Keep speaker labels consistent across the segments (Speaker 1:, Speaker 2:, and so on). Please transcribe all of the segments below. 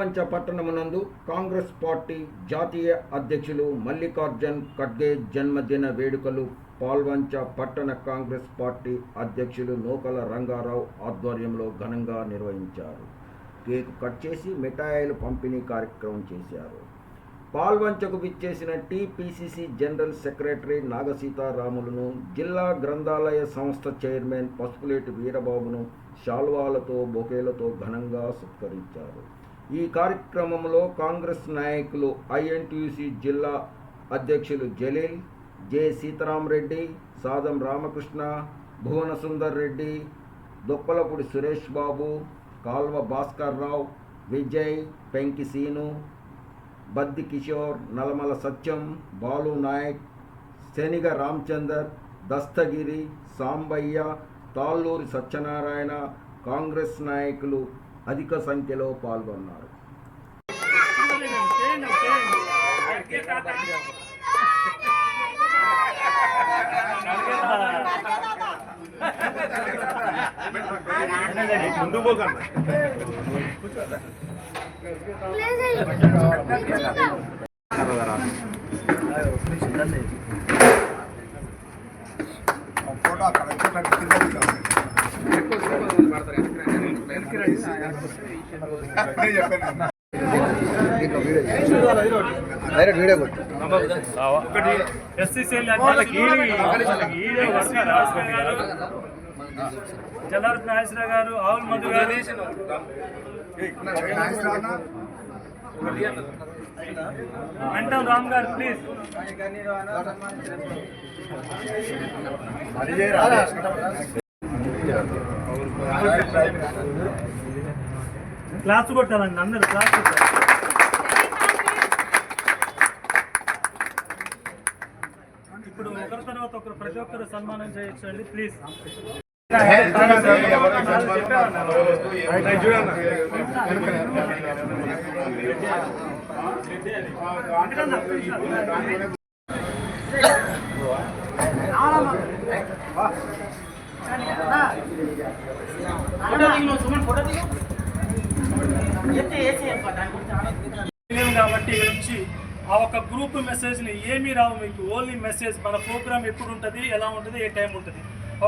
Speaker 1: Palvancha పట్టణమునందు Congress party జాతీయ అధ్యక్షులు మల్లికార్జున్ ఖడ్గే జన్మదిన వేడుకలు పాల్వంచ పట్టణ కాంగ్రెస్ పార్టీ అధ్యక్షులు నూకల రంగారావు ఆధ్వర్యంలో ఘనంగా నిర్వహించారు. కేక్ కట్ చేసి మిఠాయిలు పంపిణీ కార్యక్రమం చేశారు. పాల్వంచకు విచ్చేసిన టీపీసీసీ జనరల్ సెక్రటరీ నాగసీతారాములను జిల్లా గ్రంథాలయ సంస్థ చైర్మన్ పసుపులేటి వీరబాబును శాల్వాలతో బొకేలతో ఘనంగా సత్కరించారు. ఈ కార్యక్రమంలో కాంగ్రెస్ నాయకులు ఐఎన్టీయూసీ జిల్లా అధ్యక్షులు జలీల్ జె సీతారామరెడ్డి సాదం రామకృష్ణ భువన సుందర్ రెడ్డి దొప్పలపూడి సురేష్ బాబు కాల్వ భాస్కర్ రావు విజయ్ పెంకి సీను బద్ది కిషోర్ నలమల సత్యం బాలు నాయక్ శనిగ రామచందర్ దస్తగిరి సాంబయ్య తాళ్ళూరి సత్యనారాయణ కాంగ్రెస్ నాయకులు అధిక సంఖ్యలో పాల్గొన్నారు.
Speaker 2: ముందు ఒకటి ఎస్సీసీఎల్ వాళ్ళకి జలార్ నాగేశ్వర గారు ఆవుల్ మధు గారు. మెంటల్ రామ్ గారు ప్లీజ్ క్లాస్ కొట్టాలండి అందరు క్లాస్ కొట్టాలి. ఇప్పుడు ఒకరి తర్వాత ఒకరు ప్రతి ఒక్కరు సన్మానం చేయొచ్చు అండి ప్లీజ్ తెలియదు కాబట్టి వచ్చి నుంచి ఆ ఒక గ్రూప్ మెసేజ్ని ఏమీ రావు మీకు. ఓన్లీ మెసేజ్ మన ప్రోగ్రామ్ ఎప్పుడు ఉంటుంది ఎలా ఉంటుంది ఏ టైం ఉంటుంది.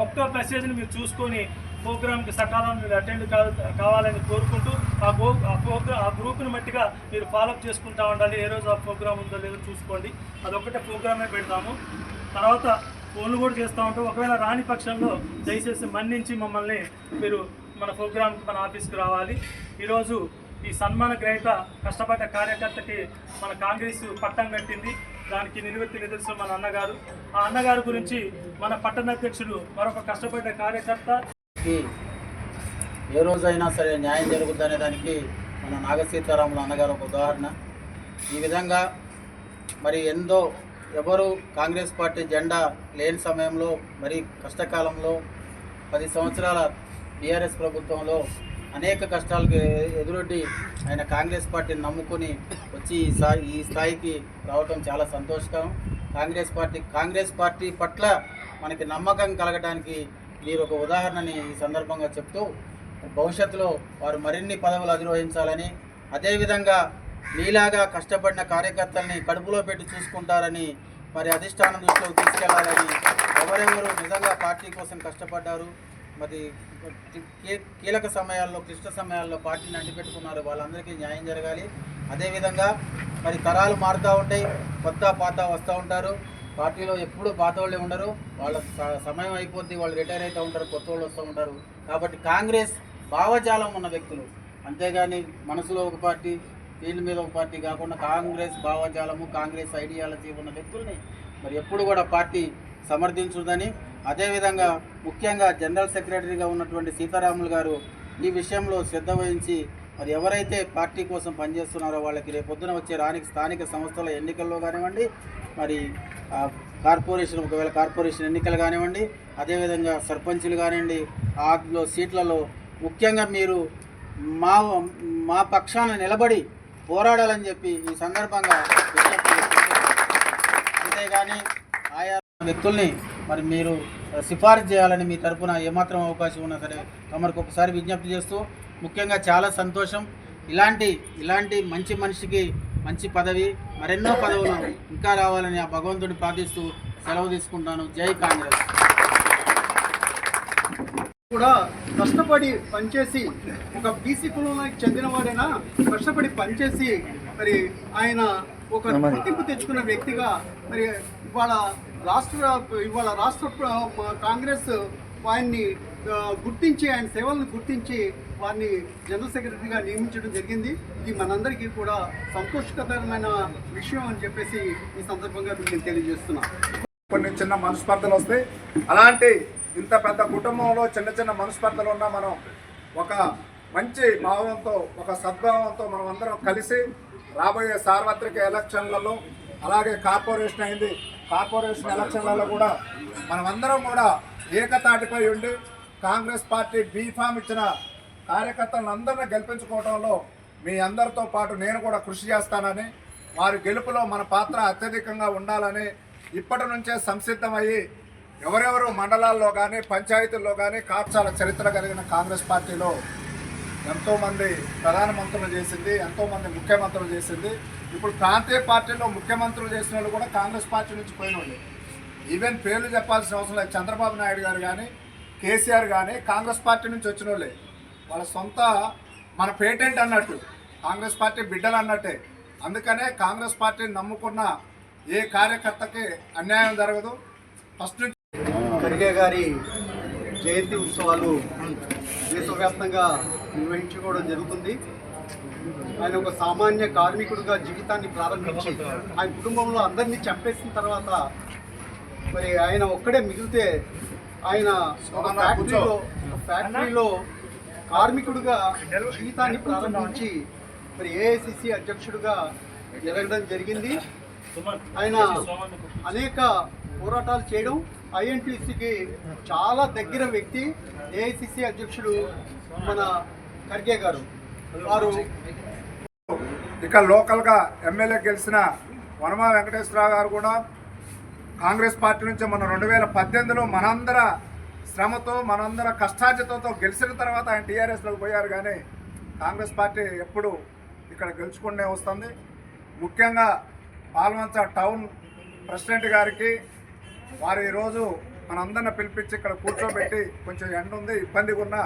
Speaker 2: ఒక్క మెసేజ్ని మీరు చూసుకొని ప్రోగ్రామ్కి సకాలం మీరు అటెండ్ కావాలని కోరుకుంటూ ఆ గో ఆ ప్రోగ్రామ్ ఆ గ్రూప్ని మట్టిగా మీరు ఫాలోఅప్ చేసుకుంటా ఉండాలి. ఏ రోజు ఆ ప్రోగ్రామ్ ఉందో లేదో చూసుకోండి. అదొక్కటే ప్రోగ్రామే పెడతాము. తర్వాత ఫోన్లు కూడా చేస్తూ ఉంటాం. ఒకవేళ రాని పక్షంలో దయచేసి మన్నించి మమ్మల్ని మీరు మన ప్రోగ్రామ్కి మన ఆఫీస్కి రావాలి. ఈరోజు ఈ సన్మాన గ్రహీత కష్టపడ్డ కార్యకర్తకి మన కాంగ్రెస్ పట్టం కట్టింది. దానికి నిలువెత్తి నిదర్శనం మన అన్నగారు. ఆ అన్నగారు గురించి మన పట్టణ అధ్యక్షుడు మరొక కష్టపడ్డ కార్యకర్త.
Speaker 3: ఏ రోజైనా సరే న్యాయం జరుగుతుందనే దానికి మన నాగసీతారాములు అన్నగారు ఒక ఉదాహరణ. ఈ విధంగా మరి ఎంతో ఎవరు కాంగ్రెస్ పార్టీ జెండా లేని సమయంలో మరి కష్టకాలంలో పది సంవత్సరాల బీఆర్ఎస్ ప్రభుత్వంలో అనేక కష్టాలకు ఎదురొడ్డి ఆయన కాంగ్రెస్ పార్టీని నమ్ముకుని వచ్చి ఈ స్థాయి ఈ స్థాయికి రావటం చాలా సంతోషకరం. కాంగ్రెస్ పార్టీ కాంగ్రెస్ పార్టీ పట్ల మనకి నమ్మకం కలగడానికి మీరు ఒక ఉదాహరణని ఈ సందర్భంగా చెప్తూ భవిష్యత్తులో వారు మరిన్ని పదవులు అధిరోహించాలని అదేవిధంగా మీలాగా కష్టపడిన కార్యకర్తల్ని కడుపులో పెట్టి చూసుకుంటారని మరి అధిష్టానం దృష్టిలో తీసుకెళ్ళాలని ఎవరెవరు నిజంగా పార్టీ కోసం కష్టపడ్డారు మరి కీ- కీలక సమయాల్లో క్లిష్ట సమయాల్లో పార్టీని అంటిపెట్టుకున్నారు. వాళ్ళందరికీ న్యాయం జరగాలి. అదేవిధంగా మరి తరాలు మారుతూ ఉంటాయి కొత్త పాత వస్తూ ఉంటారు. పార్టీలో ఎప్పుడు పాత వాళ్ళే ఉండరు. వాళ్ళ స- సమయం అయిపోద్ది వాళ్ళు రిటైర్ అవుతూ ఉంటారు కొత్త వాళ్ళు వస్తూ ఉంటారు. కాబట్టి కాంగ్రెస్ భావజాలం ఉన్న వ్యక్తులు. అంతేగాని మనసులో ఒక పార్టీ ఫీల్డ్ మీద ఒక పార్టీ కాకుండా కాంగ్రెస్ భావజాలము కాంగ్రెస్ ఐడియాలజీ ఉన్న వ్యక్తుల్ని మరి ఎప్పుడు కూడా పార్టీ సమర్థించుదని అదేవిధంగా ముఖ్యంగా జనరల్ సెక్రటరీగా ఉన్నటువంటి సీతారాములు గారు ఈ విషయంలో శ్రద్ధ వహించి మరి ఎవరైతే పార్టీ కోసం పనిచేస్తున్నారో వాళ్ళకి రేపొద్దున వచ్చే రానికి స్థానిక సంస్థల ఎన్నికల్లో కానివ్వండి మరి కార్పొరేషన్ ఒకవేళ కార్పొరేషన్ ఎన్నికలు కానివ్వండి అదేవిధంగా సర్పంచులు కానివ్వండి ఆలో సీట్లలో ముఖ్యంగా మీరు మా మా పక్షాన నిలబడి పోరాడాలని చెప్పి ఈ సందర్భంగా అంతేగాని ఆయా వ్యక్తుల్ని మరి మీరు సిఫారసు చేయాలని మీ తరపున ఏమాత్రం అవకాశం ఉన్నా సరే తమరికి ఒకసారి విజ్ఞప్తి చేస్తూ ముఖ్యంగా చాలా సంతోషం. ఇలాంటి ఇలాంటి మంచి మనిషికి మంచి పదవి మరెన్నో పదవులు ఇంకా రావాలని ఆ భగవంతుడిని ప్రార్థిస్తూ సెలవు తీసుకుంటాను. జై కాంగ్రెస్.
Speaker 4: కూడా కష్టపడి పనిచేసి ఒక బీసీ కులంలోకి చెందినవాడైనా కష్టపడి పనిచేసి మరి ఆయన ఒక గుర్తింపు తెచ్చుకున్న వ్యక్తిగా మరి ఇవాళ రాష్ట్ర ఇవాళ రాష్ట్ర కాంగ్రెస్ వారిని గుర్తించి ఆయన సేవలను గుర్తించి వారిని జనరల్ సెక్రటరీగా నియమించడం జరిగింది. ఇది మనందరికీ కూడా సంతోషకరమైన విషయం అని చెప్పేసి ఈ సందర్భంగా నేను తెలియజేస్తున్నాను
Speaker 5: కొన్ని చిన్న మనస్పర్ధలు వస్తాయి అలాంటి ఇంత పెద్ద కుటుంబంలో చిన్న చిన్న మనస్పర్ధలు ఉన్నా మనం ఒక మంచి భావంతో ఒక సద్భావంతో మనం అందరం కలిసి రాబోయే సార్వత్రిక ఎలక్షన్లలో అలాగే కార్పొరేషన్ అయింది. కార్పొరేషన్ ఎలక్షన్లలో కూడా మనమందరం కూడా ఏకతాటిపై ఉండి కాంగ్రెస్ పార్టీ బీఫామ్ ఇచ్చిన కార్యకర్తలను అందరినీ గెలిపించుకోవడంలో మీ అందరితో పాటు నేను కూడా కృషి చేస్తానని వారి గెలుపులో మన పాత్ర అత్యధికంగా ఉండాలని ఇప్పటి నుంచే సంసిద్ధమయ్యి ఎవరెవరు మండలాల్లో కానీ పంచాయతీల్లో కానీ కాచాల చరిత్ర కలిగిన కాంగ్రెస్ పార్టీలో ఎంతోమంది ప్రధానమంత్రులు చేసింది ఎంతోమంది ముఖ్యమంత్రులు చేసింది. ఇప్పుడు ప్రాంతీయ పార్టీలో ముఖ్యమంత్రులు చేసిన వాళ్ళు కూడా కాంగ్రెస్ పార్టీ నుంచి పోయిన వాళ్ళు. ఈవెన్ పేర్లు చెప్పాల్సిన అవసరం లేదు. చంద్రబాబు నాయుడు గారు కానీ కేసీఆర్ కానీ కాంగ్రెస్ పార్టీ నుంచి వచ్చిన వాళ్ళే. వాళ్ళ సొంత మన పేటెంట్ అన్నట్టు. కాంగ్రెస్ పార్టీ బిడ్డలు అన్నట్టే. అందుకనే కాంగ్రెస్ పార్టీని నమ్ముకున్న ఏ కార్యకర్తకి అన్యాయం జరగదు. ఫస్ట్ నుంచి
Speaker 4: ఖర్గే గారి జయంతి ఉత్సవాలు దేశవ్యాప్తంగా నిర్వహించుకోవడం జరుగుతుంది. ఆయన ఒక సామాన్య కార్మికుడిగా జీవితాన్ని ప్రారంభించి ఆయన కుటుంబంలో అందరినీ చంపేసిన తర్వాత మరి ఆయన ఒక్కడే మిగిలితే ఆయన ఒక ఫ్యాక్టరీలో ఫ్యాక్టరీలో కార్మికుడిగా జీవితాన్ని ప్రారంభించి మరి ఏఐసిసి అధ్యక్షుడిగా ఎదగడం జరిగింది. ఆయన అనేక పోరాటాలు చేయడం ఐఎన్టీసీకి చాలా దగ్గర వ్యక్తి ఏఐసిసి అధ్యక్షుడు మన ఖర్గే గారు. వారు
Speaker 5: ఇక లోకల్గా ఎమ్మెల్యే గెలిచిన వనమా వెంకటేశ్వరరావు గారు కూడా కాంగ్రెస్ పార్టీ నుంచి మన రెండు వేల పద్దెనిమిదిలో మనందర శ్రమతో మనందర కష్టార్జితంతో గెలిచిన తర్వాత ఆయన టీఆర్ఎస్లోకి పోయారు కానీ కాంగ్రెస్ పార్టీ ఎప్పుడు ఇక్కడ గెలుచుకునే వస్తుంది. ముఖ్యంగా పాల్వంచ టౌన్ ప్రెసిడెంట్ గారికి వారు ఈరోజు మనందరిని పిలిపించి ఇక్కడ కూర్చోబెట్టి కొంచెం ఎండ ఉంది ఇబ్బందిగా ఉన్నా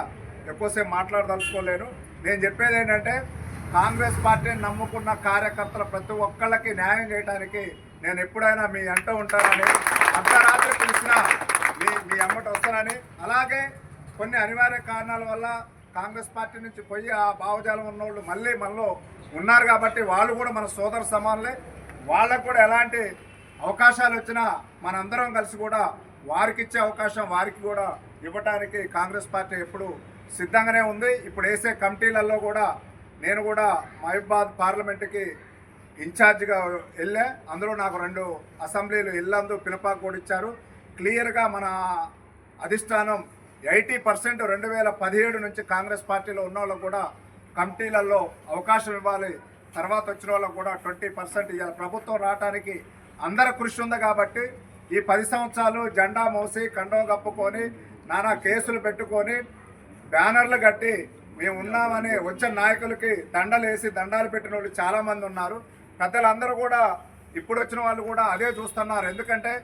Speaker 5: ఎక్కువసేపు మాట్లాడదలుచుకోలేను. నేను చెప్పేది ఏంటంటే కాంగ్రెస్ పార్టీని నమ్ముకున్న కార్యకర్తల ప్రతి ఒక్కళ్ళకి న్యాయం చేయడానికి నేను ఎప్పుడైనా మీ అంట ఉంటానని అర్ధరాత్రి పిలిచినా మీ మీ అమ్మట వస్తానని అలాగే కొన్ని అనివార్య కారణాల వల్ల కాంగ్రెస్ పార్టీ నుంచి పోయి ఆ భావజాలం ఉన్నోళ్ళు మళ్ళీ మనలో ఉన్నారు కాబట్టి వాళ్ళు కూడా మన సోదర సమానులే. వాళ్ళకు కూడా ఎలాంటి అవకాశాలు వచ్చినా మనందరం కలిసి కూడా వారికి ఇచ్చే అవకాశం వారికి కూడా ఇవ్వటానికి కాంగ్రెస్ పార్టీ ఎప్పుడు సిద్ధంగానే ఉంది. ఇప్పుడు వేసే కమిటీలలో కూడా నేను కూడా మహిబాద్ పార్లమెంటుకి ఇన్ఛార్జిగా వెళ్ళే. అందులో నాకు రెండు అసెంబ్లీలు ఇల్లందు పిలుపాకు కూడా ఇచ్చారు. క్లియర్గా మన అధిష్టానం ఎయిటీ పర్సెంట్ రెండు వేల పదిహేడు నుంచి కాంగ్రెస్ పార్టీలో ఉన్న వాళ్ళకు కూడా కమిటీలలో అవకాశం ఇవ్వాలి. తర్వాత వచ్చిన వాళ్ళకు కూడా ట్వంటీ పర్సెంట్ ఇవ్వాలి ప్రభుత్వం రావడానికి అందరి కృషి ఉంది కాబట్టి ఈ పది సంవత్సరాలు జెండా మోసి కండం కప్పుకొని నానా కేసులు పెట్టుకొని బ్యానర్లు కట్టి మేము ఉన్నామని వచ్చే నాయకులకి దండలేసి దండాలు పెట్టిన వాళ్ళు చాలామంది ఉన్నారు. పెద్దలందరూ కూడా ఇప్పుడు వచ్చిన వాళ్ళు కూడా అదే చూస్తున్నారు. ఎందుకంటే